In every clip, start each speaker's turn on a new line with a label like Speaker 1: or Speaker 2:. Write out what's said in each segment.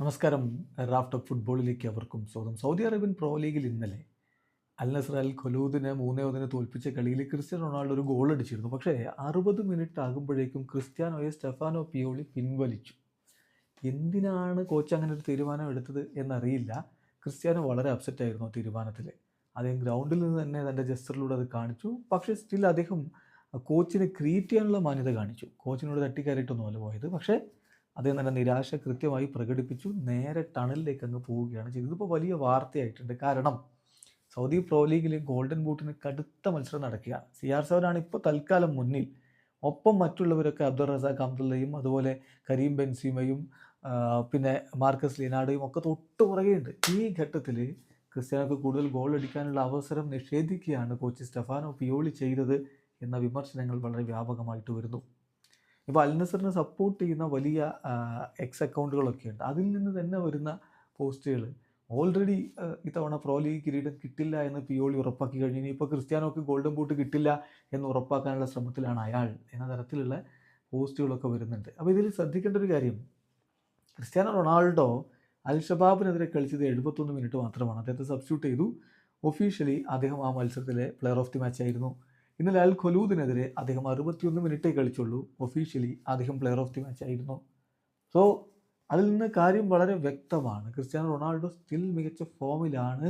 Speaker 1: നമസ്കാരം. റാഫ്റ്റ് ഫുട്ബോളിലേക്ക് അവർക്കും സ്വാഗതം. സൗദി അറേബ്യൻ പ്രോ ലീഗിൽ ഇന്നലെ അൽ നസർ അൽ ഖലൂദിനെ മൂന്നേ ഒന്നിന് തോൽപ്പിച്ച കളിയിൽ ക്രിസ്ത്യാനോ റൊണാൾഡോ ഒരു ഗോൾ അടിച്ചിരുന്നു. പക്ഷേ അറുപത് മിനിറ്റ് ആകുമ്പോഴേക്കും ക്രിസ്ത്യാനോയെ സ്റ്റെഫാനോ പിയോളി പിൻവലിച്ചു. എന്തിനാണ് കോച്ച് അങ്ങനെ ഒരു തീരുമാനം എടുത്തത് എന്നറിയില്ല. ക്രിസ്ത്യാനോ വളരെ അപ്സെറ്റ് ആയിരുന്നു ആ തീരുമാനത്തിൽ. അദ്ദേഹം ഗ്രൗണ്ടിൽ നിന്ന് തന്നെ തന്റെ ജസ്റ്ററിലൂടെ അത് കാണിച്ചു. പക്ഷേ സ്റ്റിൽ അദ്ദേഹം കോച്ചിനെ ക്രിയേറ്റ് ചെയ്യാനുള്ള മാന്യത കാണിച്ചു. കോച്ചിനോട് തട്ടിക്കയറിയിട്ടൊന്നുമല്ല പോയത്. പക്ഷേ അദ്ദേഹം തന്നെ നിരാശ കൃത്യമായി പ്രകടിപ്പിച്ചു. നേരെ ടണലിലേക്ക് അങ്ങ് പോവുകയാണ് ചെയ്തത്. ഇതിപ്പോൾ വലിയ വാർത്തയായിട്ടുണ്ട്. കാരണം സൗദി പ്രോ ലീഗിലെ ഗോൾഡൻ ബൂട്ടിന് കടുത്ത മത്സരം നടക്കുക സി ആർ സെവനാണ് ഇപ്പോൾ തൽക്കാലം മുന്നിൽ. ഒപ്പം മറ്റുള്ളവരൊക്കെ അബ്ദുൾ റസാഖ് അബ്ദുള്ളയും അതുപോലെ കരീം ബെൻസീമയും പിന്നെ മാർക്കസ് ലിനാഡയും ഒക്കെ തൊട്ട് പുറകെയുണ്ട് ഈ ഘട്ടത്തിൽ ക്രിസ്ത്യാനോക്ക് കൂടുതൽ ഗോൾ അടിക്കാനുള്ള അവസരം നിഷേധിക്കുകയാണ് കോച്ച് സ്റ്റെഫാനോ പിയോളി ചെയ്തത് എന്ന വിമർശനങ്ങൾ വളരെ വ്യാപകമായിട്ട് വരുന്നു. ഇപ്പോൾ അൽനസറിനെ സപ്പോർട്ട് ചെയ്യുന്ന വലിയ എക്സ് അക്കൗണ്ടുകളൊക്കെ ഉണ്ട്. അതിൽ നിന്ന് തന്നെ വരുന്ന പോസ്റ്റുകൾ. ഓൾറെഡി ഇത്തവണ പ്രോ ലീഗ് കിരീടം കിട്ടില്ല എന്ന് പിയോളി ഉറപ്പാക്കി കഴിഞ്ഞു. ഇപ്പോൾ ക്രിസ്ത്യാനോക്ക് ഗോൾഡൻ ബൂട്ട് കിട്ടില്ല എന്ന് ഉറപ്പാക്കാനുള്ള ശ്രമത്തിലാണ് അയാൾ എന്ന തരത്തിലുള്ള പോസ്റ്റുകളൊക്കെ വരുന്നുണ്ട്. അപ്പോൾ ഇതിൽ ശ്രദ്ധിക്കേണ്ട ഒരു കാര്യം ക്രിസ്ത്യാനോ റൊണാൾഡോ അൽ ഷബാബിനെതിരെ കളിച്ചത് എഴുപത്തൊന്ന് മിനിറ്റ് മാത്രമാണ്. അദ്ദേഹത്തെ സബ്സ്റ്റിറ്റ്യൂട്ട് ചെയ്തു. ഒഫീഷ്യലി അദ്ദേഹം ആ മത്സരത്തിലെ പ്ലെയർ ഓഫ് ദി മാച്ച് ആയിരുന്നു. ഇന്നലെ അൽ ഖലൂദിനെതിരെ അദ്ദേഹം അറുപത്തിയൊന്ന് മിനിറ്റേ കളിച്ചുള്ളൂ. ഒഫീഷ്യലി അദ്ദേഹം പ്ലെയർ ഓഫ് ദി മാച്ച് ആയിരുന്നു. സോ അതിൽ നിന്ന് കാര്യം വളരെ വ്യക്തമാണ്. ക്രിസ്ത്യാനോ റൊണാൾഡോ സ്റ്റിൽ മികച്ച ഫോമിലാണ്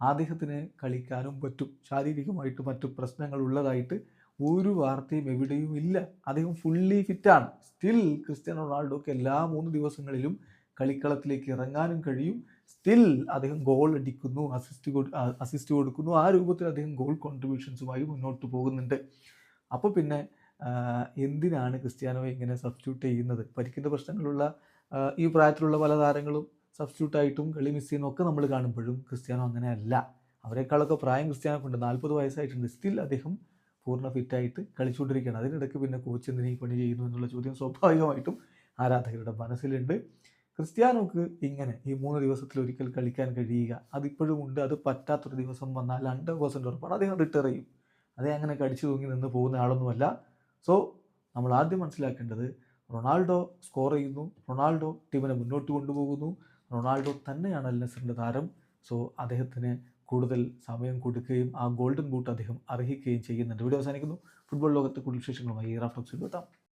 Speaker 1: അദ്ദേഹത്തിന് കളിക്കാനും പറ്റും. ശാരീരികമായിട്ട് മറ്റു പ്രശ്നങ്ങൾ ഉള്ളതായിട്ട് ഒരു വാർത്തയും എവിടെയും ഇല്ല. അദ്ദേഹം ഫുള്ളി ഫിറ്റാണ് സ്റ്റിൽ ക്രിസ്ത്യാനോ റൊണാൾഡോക്ക് എല്ലാ മൂന്ന് ദിവസങ്ങളിലും കളിക്കളത്തിലേക്ക് ഇറങ്ങാനും കഴിയും. സ്റ്റിൽ അദ്ദേഹം ഗോൾ അടിക്കുന്നു അസിസ്റ്റ് അസിസ്റ്റ് കൊടുക്കുന്നു. ആ രൂപത്തിൽ അദ്ദേഹം ഗോൾ കോൺട്രിബ്യൂഷൻസുമായി മുന്നോട്ട് പോകുന്നുണ്ട്. അപ്പോൾ പിന്നെ എന്തിനാണ് ക്രിസ്ത്യാനോയെ ഇങ്ങനെ സബ്സ്റ്റിറ്റ്യൂട്ട് ചെയ്യുന്നത്? പരിക്കിന്റെ പ്രശ്നങ്ങളുള്ള ഈ പ്രായത്തിലുള്ള പല താരങ്ങളും സബ്സ്റ്റിറ്റ്യൂട്ട് ആയിട്ടും കളി മിസ് ചെയ്യുന്ന ഒക്കെ നമ്മൾ കാണുമ്പോഴും ക്രിസ്ത്യാനോ അങ്ങനെയല്ല അവരെക്കാളൊക്കെ പ്രായം ക്രിസ്ത്യാനോക്കുണ്ട്. നാൽപ്പത് വയസ്സായിട്ടുണ്ട്. സ്റ്റിൽ അദ്ദേഹം പൂർണ ഫിറ്റായിട്ട് കളിച്ചുകൊണ്ടിരിക്കുകയാണ്. അതിനിടയ്ക്ക് പിന്നെ കോച്ച് എന്തിനീ പണി ചെയ്യുന്നു എന്നുള്ള ചോദ്യം സ്വാഭാവികമായിട്ടും ആരാധകരുടെ മനസ്സിലുണ്ട്. ക്രിസ്ത്യാനോക്ക് ഇങ്ങനെ ഈ മൂന്ന് ദിവസത്തിൽ ഒരിക്കൽ കളിക്കാൻ കഴിയുക. അതിപ്പോഴും ഉണ്ട്. അത് പറ്റാത്തൊരു ദിവസം വന്നാൽ ഹൺഡ്രഡ് പെർസെന്റ് ഉറപ്പാണ്. അദ്ദേഹം റിട്ടയർ ചെയ്യും. അതേ അങ്ങനെ കടിച്ചു തൂങ്ങി നിന്ന് പോകുന്ന ആളൊന്നുമല്ല. സോ നമ്മൾ ആദ്യം മനസ്സിലാക്കേണ്ടത് റൊണാൾഡോ സ്കോർ ചെയ്യുന്നു. റൊണാൾഡോ ടീമിനെ മുന്നോട്ട് കൊണ്ടുപോകുന്നു. റൊണാൾഡോ തന്നെയാണ് അൽ താരം. സോ അദ്ദേഹത്തിന് കൂടുതൽ സമയം കൊടുക്കുകയും ആ ഗോൾഡൻ ബൂട്ട് അദ്ദേഹം അർഹിക്കുകയും ചെയ്യുന്നുണ്ട്. വീഡിയോ അവസാനിക്കുന്നു. ഫുട്ബോൾ ലോകത്ത് കൂടുതൽ വിശേഷങ്ങളുമായി റാഫ്റ്റോക്സിൽ എത്താം.